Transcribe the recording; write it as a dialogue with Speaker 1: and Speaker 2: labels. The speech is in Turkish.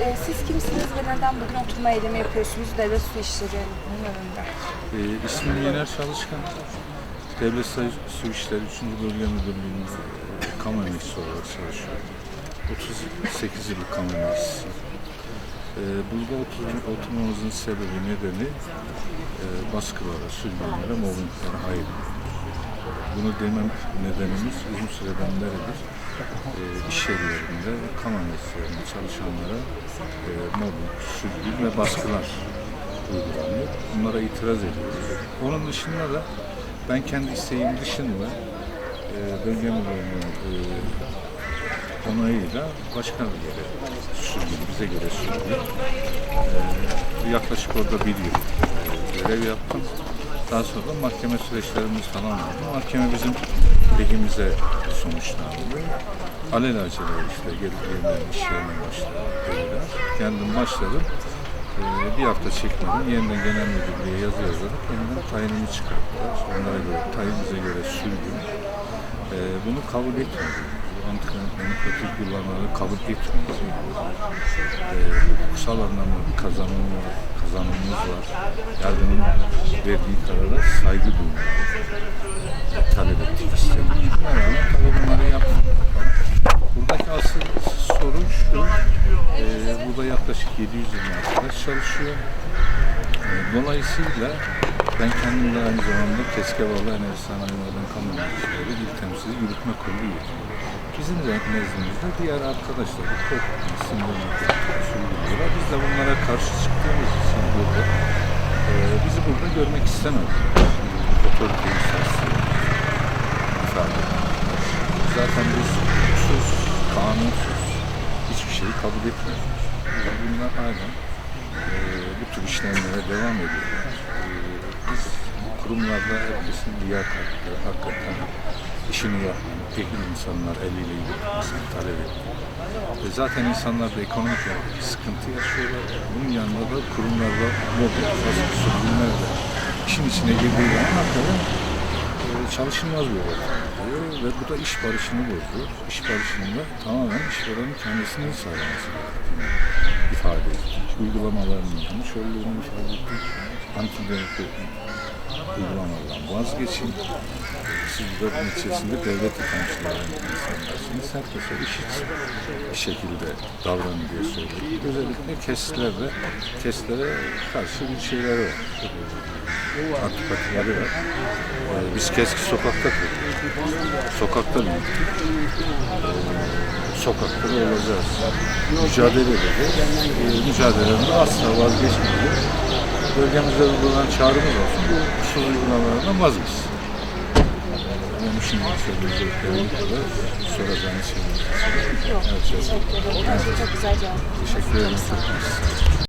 Speaker 1: e, siz kimsiniz ve neden bugün oturma eylemi yapıyorsunuz devlet su işleri'nin önünde?
Speaker 2: E, ismim Yener Çalışkan. Devlet Su İşleri 3. Bölge Müdürlüğü'nde e, kamu emekçisi olarak çalışıyorum. 38 yıllık kamu emekçisiyim. E, burada otur, oturmamızın sebebi nedeni e, baskılara, sürgünlere, mobbinglere hayır. Bunu demem nedenimiz uzun süreden beridir e, iş yerlerinde, kamu emekçilerinde çalışanlara e, mobbing, sürgün ve baskılar uygulanıyor. Bunlara itiraz ediyoruz. Onun dışında da ben kendi isteğim dışında e, bölge müdürlüğünün e, onayıyla başka bir yere sürgün, bize göre sürgün. E, yaklaşık orada bir yıl e, görev yaptım. Daha sonra mahkeme süreçlerimiz falan oldu. Mahkeme bizim lehimize sonuçlandı. Alelacele işte gelip yeniden iş yerine başladı. Kendim başladım. Ee, bir hafta çekmedim. Yeniden genel müdürlüğe yazı yazarak yeniden tayinimi çıkarttılar. Onlara göre, tayinimize göre sürgün. Ee, bunu kabul etmedim. Antikontrol kullanmaları kabul etmiyoruz. Ee, hukuksal anlamda bir kazanım var, kazanımımız var. Yargının verdiği karara saygı duyuyoruz. Talep ettik istedik. Bunları yapmadık falan. Buradaki asıl sorun şu, e, burada yaklaşık 720 arkadaş çalışıyor. E, dolayısıyla ben kendim de aynı zamanda Keskevalı Enerji Sanayi Maden Kamu Mühendisleri İl Temsili Yürütme Kurulu üyesiyim. Bizim de nezdimizde diğer arkadaşlar da çok sinirlenmek sürgülüyorlar. Biz de bunlara karşı çıktığımız için burada e, bizi burada görmek istemedik. Otoriteyi sarsıyor ifade. Zaten biz hukuksuz, kanunsuz hiçbir şeyi kabul etmiyoruz. Bunlar halen e, bu tür işlemlere devam ediyorlar. E, biz kurumlarda herkesin liyakatli, hakikaten işini yapan, ehil insanlar eliyle yürütmesini talep ediyor. E, zaten insanlar da ekonomik sıkıntı yaşıyorlar. Bunun yanında da kurumlarda mobbing, baskı, sürgünler de işin içine girdiği zaman hakikaten e, çalışılmaz bir ortam oluyor ve bu da iş barışını bozuyor. İş barışında tamamen işverenin kendisini sağlaması gerektiğini ifade ettik. Uygulamalarının yanlış olduğunu ifade ettik. Antidemokrat uygulamalardan vazgeçin. Siz burada neticesinde devlet temsilcileri insanlarsınız. Herkese eşit bir şekilde davranın diye söyledik. Özellikle kestlerde, kestlere karşı bir şeyleri var. Antipatileri var. Ee, biz keski sokakta kurduk. Sokakta büyüdük. Ee, sokakta da olacağız. Mücadele edeceğiz. Ee, mücadelemde asla vazgeçmeyeceğiz. Bölgemizde uygulanan çağrımız olsun. Bu usul uygulamalarından vazgeçsin. Benim şimdi söyleyeceklerim bu kadar. Soracağınız şeyler.
Speaker 1: Yok, teşekkür ederim. Bence çok güzel cevap.
Speaker 2: Teşekkür ederim.